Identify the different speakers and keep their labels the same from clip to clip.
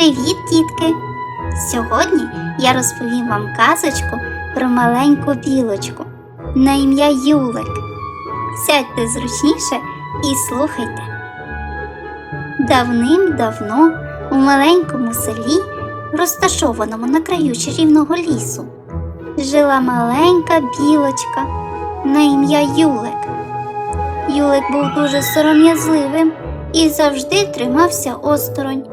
Speaker 1: Привіт, дітки! Сьогодні я розповім вам казочку про маленьку білочку на ім'я Юлик. Сядьте зручніше і слухайте. Давним-давно у маленькому селі, розташованому на краю чарівного лісу, жила маленька білочка на ім'я Юлик. Юлик був дуже сором'язливим і завжди тримався осторонь,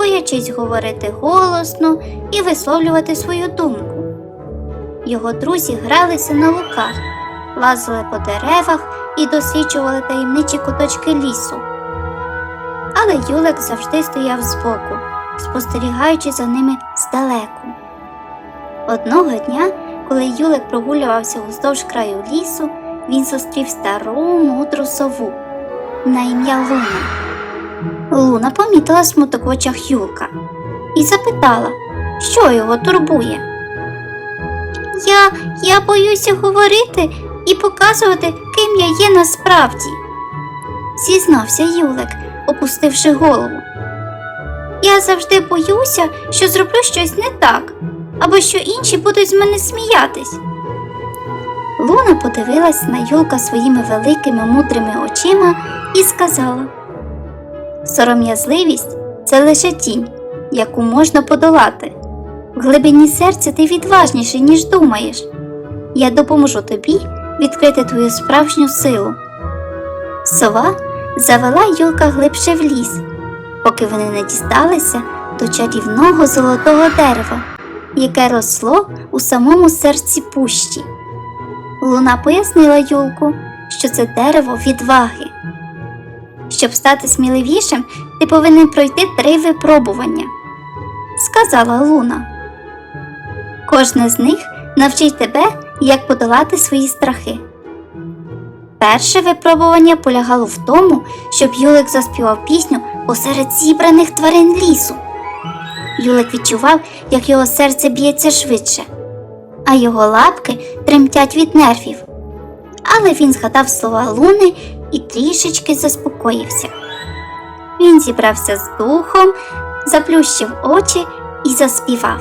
Speaker 1: боячись говорити голосно і висловлювати свою думку. Його друзі гралися на луках, лазили по деревах і досліджували таємничі куточки лісу. Але Юлик завжди стояв збоку, спостерігаючи за ними здалеку. Одного дня, коли Юлик прогулювався уздовж краю лісу, він зустрів стару мудру сову на ім'я Луна. Луна помітила смуток в очах Юлка і запитала, що його турбує. Я, я боюся говорити і показувати, ким я є насправді, зізнався Юлик, опустивши голову. Я завжди боюся, що зроблю щось не так, або що інші будуть з мене сміятись. Луна подивилась на Юлка своїми великими мудрими очима і сказала: Сором'язливість це лише тінь, яку можна подолати. В глибині серця ти відважніший, ніж думаєш. Я допоможу тобі відкрити твою справжню силу. Сова завела Юлка глибше в ліс, поки вони не дісталися до чарівного золотого дерева, яке росло у самому серці пущі. Луна пояснила Юлку, що це дерево відваги. Щоб стати сміливішим, ти повинен пройти три випробування, сказала Луна. Кожне з них навчить тебе, як подолати свої страхи. Перше випробування полягало в тому, щоб Юлик заспівав пісню посеред зібраних тварин лісу. Юлик відчував, як його серце б'ється швидше, а його лапки тремтять від нервів. Але він згадав слова Луни і трішечки заспокоївся. Він зібрався з духом, заплющив очі і заспівав.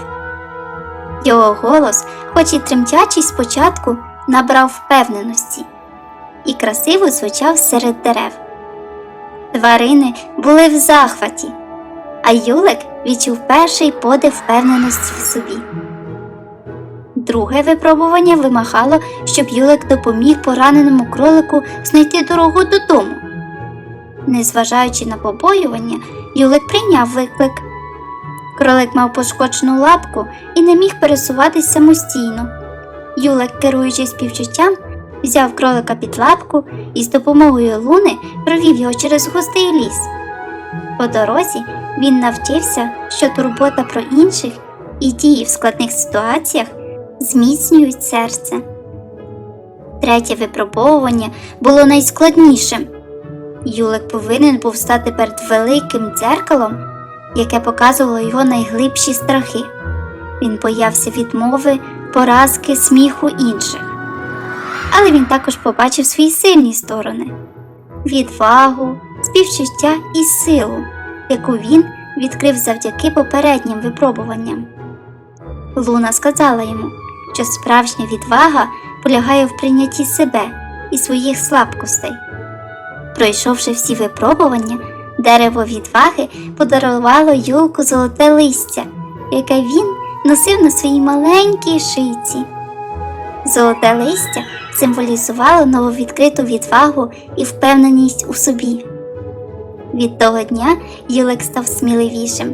Speaker 1: Його голос, хоч і тремтячий спочатку, набрав впевненості і красиво звучав серед дерев. Тварини були в захваті, а Юлик відчув перший подих впевненості в собі. Друге випробування вимагало, щоб Юлик допоміг пораненому кролику знайти дорогу додому. Незважаючи на побоювання, Юлик прийняв виклик. Кролик мав пошкоджену лапку і не міг пересуватись самостійно. Юлик, керуючись співчуттям, взяв кролика під лапку і з допомогою луни провів його через густий ліс. По дорозі він навчився, що турбота про інших і дії в складних ситуаціях зміцнюють серце. Третє випробовування було найскладнішим. Юлик повинен був стати перед великим дзеркалом, яке показувало його найглибші страхи. Він боявся відмови, поразки, сміху інших. Але він також побачив свої сильні сторони відвагу, співчуття і силу, яку він відкрив завдяки попереднім випробуванням. Луна сказала йому, що справжня відвага полягає в прийнятті себе і своїх слабкостей. Пройшовши всі випробування, дерево відваги подарувало Юлку золоте листя, яке він носив на своїй маленькій шийці. Золоте листя символізувало нововідкриту відвагу і впевненість у собі. Від того дня Юлик став сміливішим.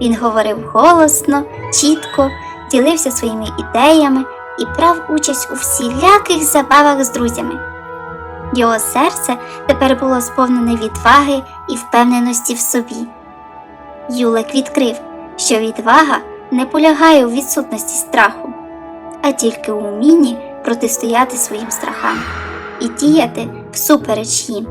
Speaker 1: Він говорив голосно, чітко, ділився своїми ідеями і брав участь у всіляких забавах з друзями. Його серце тепер було сповнене відваги і впевненості в собі. Юлик відкрив, що відвага не полягає у відсутності страху, а тільки у вмінні протистояти своїм страхам і діяти всупереч їм.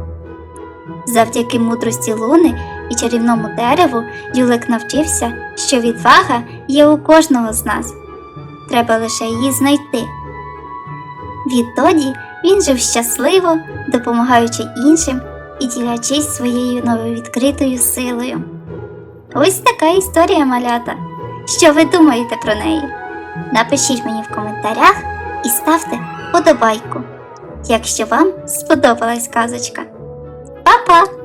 Speaker 1: Завдяки мудрості луни і чарівному дереву Юлик навчився, що відвага є у кожного з нас. Треба лише її знайти. Відтоді він жив щасливо, допомагаючи іншим і ділячись своєю нововідкритою силою. Ось така історія малята. Що ви думаєте про неї? Напишіть мені в коментарях і ставте подобайку, якщо вам сподобалась казочка. Па-па!